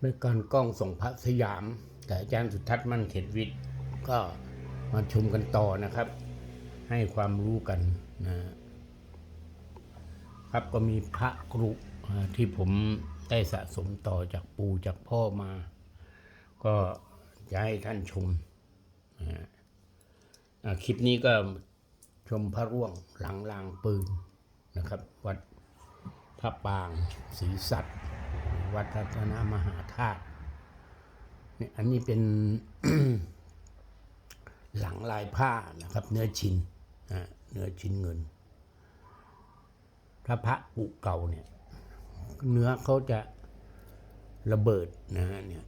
เป็นการกล้องส่งพระสยาม แต่อาจารย์สุทัศน์มั่นเขตวิทย์ก็มาชมกันต่อนะครับ ให้ความรู้กันนะครับก็มีพระกรุที่ผมได้สะสมต่อจากปู่จากพ่อมา ก็จะให้ท่านชมนะคลิปนี้ก็ชมพระร่วงหลังลางปืนนะครับ วัดพระปางศรีสัตว์ วัดรัตนมหาธาตุเนี่ยอันนี้เป็นหลังลายผ้านะครับ เนื้อชิ้นนะเนื้อชิ้นเงินถ้าพระปุเก่าเนี่ย เนื้อเขาจะระเบิดนะฮะเนี่ย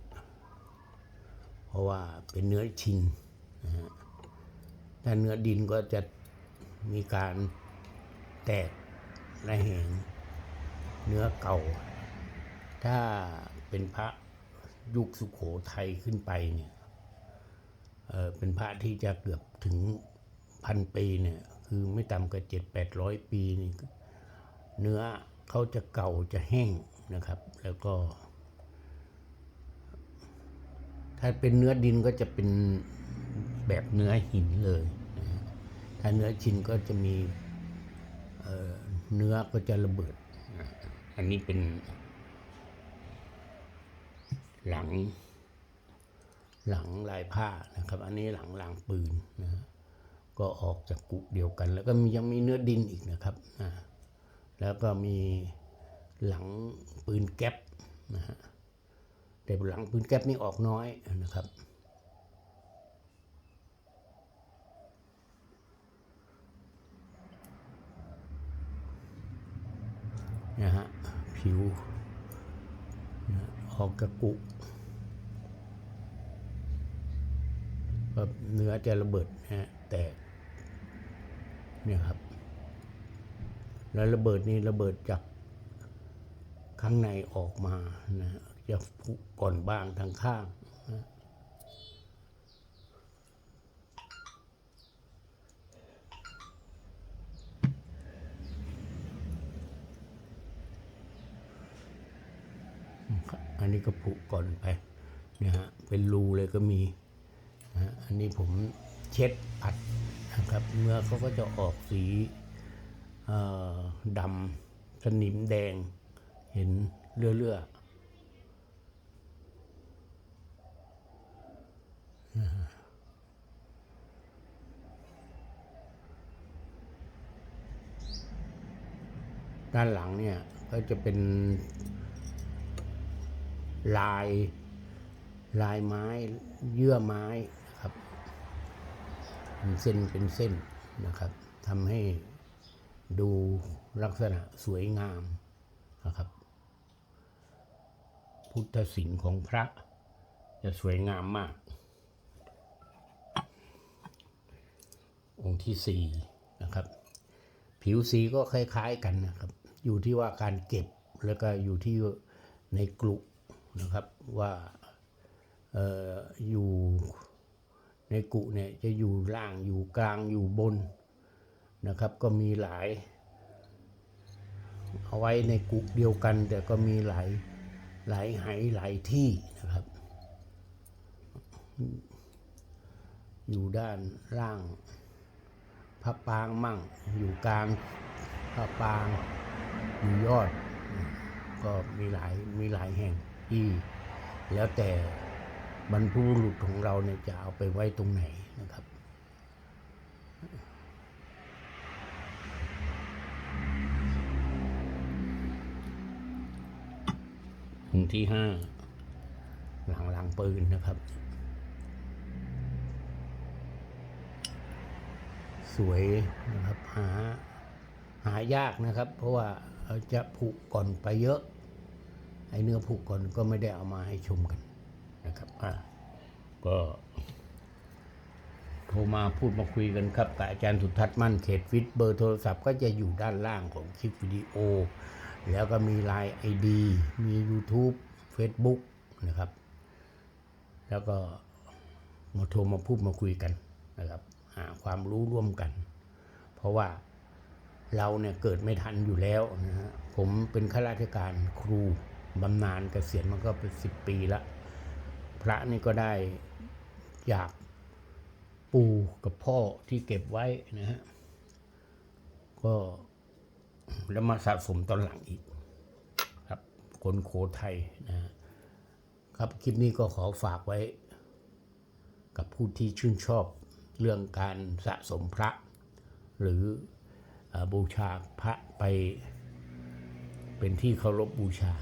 เพราะว่าเป็นเนื้อชินนะฮะถ้าเนื้อดินก็จะมีการแตกระแหงเนื้อเก่า ถ้าเป็นพระยุคสุขโขทัยขึ้นไปเนี่ยเออเป็นพระที่จะเกือบถึงพันปีเนี่ย คือไม่ต่ำกว่าเจ็ดแปดร้อยปีนี่เนื้อเขาจะเก่าจะแห้งนะครับ แล้วก็ ถ้าเป็นเนื้อดินก็จะเป็นแบบเนื้อหินเลยนะถ้าเนื้อชินก็จะมีเอ่อเนื้อก็จะระเบิด อันนี้เป็น หลัง หลังลายผ้านะครับ อันนี้หลังลางปืนนะฮะก็ออกจากกุเดียวกัน แล้วก็มียังมีเนื้อดินอีกนะครับอ่าแล้วก็มีหลังปืนแก๊ปนะฮะแต่หลังปืนแก๊ปนี่ออกน้อยนะครับนะฮะผิว ออกกระกุแบบเนื้อจะระเบิดนะฮะแตกเนี่ยครับ แล้วระเบิดนี่ระเบิดจากข้างในออกมานะฮะจะก่อนบ้างทางข้างนะ อันนี้ก็ผุก่อนไปนะฮะเป็นรูเลยก็มีนะอันนี้ผมเช็ดอัดนะครับเนื้อเขาก็จะออกสีดำสนิมแดง เห็นเลื่อเลื่อด้านหลังเนี่ยก็จะเป็น ลาย ลายไม้เยื่อไม้ครับเป็นเส้นเป็นเส้นนะครับทำให้ดูลักษณะสวยงามนะครับ พุทธศิลป์ของพระจะสวยงามมาก องค์ที่สี่นะครับ ผิวสีก็คล้ายๆกันนะครับ อยู่ที่ว่าการเก็บแล้วก็อยู่ที่ในกลุ่ นะครับว่าอออยู่ในกุเนี่ยจะอยู่ล่างอยู่กลางอยู่บนนะครับ ก็มีหลาย เอาไว้ในกุเดียวกัน แต่ก็มีหลายหลายไหหลายที่นะครับ อยู่ด้านล่างพระปางมั่ง อยู่กลางพระปางอยู่ยอด ก็มีหลายมีหลายแห่ง ที่แล้วแต่บรรพบุรุษของเราเนี่ยจะเอาไปไว้ตรงไหนนะครับองค์ที่ห้าหลังหลังปืนนะครับ สวยนะครับหาหายากนะครับ เพราะว่าจะผุก่อนไปเยอะ ไอ้เนื้อผุก่อนก็ไม่ได้เอามาให้ชมกันนะครับอะก็โทรมาพูดมาคุยกันครับกับอาจารย์สุทัศน์มั่นเขตฟิตเบอร์โทรศัพท์ก็จะอยู่ด้านล่างของคลิปวิดีโอ แล้วก็มีไลน์ไอดีมี YouTube Facebook นะครับ แล้วก็มาโทรมาพูดมาคุยกันนะครับหาความรู้ร่วมกัน เพราะว่าเราเนี่ยเกิดไม่ทันอยู่แล้วนะฮะผมเป็นข้าราชการครู บำนาญเกษียณมันก็เป็นสิบปีละ พระนี่ก็ได้จากปู่กับพ่อที่เก็บไว้นะฮะ ก็แล้วมาสะสมตอนหลังอีกครับ คนโคไทยนะครับ คลิปนี้ก็ขอฝากไว้ กับผู้ที่ชื่นชอบเรื่องการสะสมพระ หรือออบูชาพระไปเป็นที่เคารพบูชา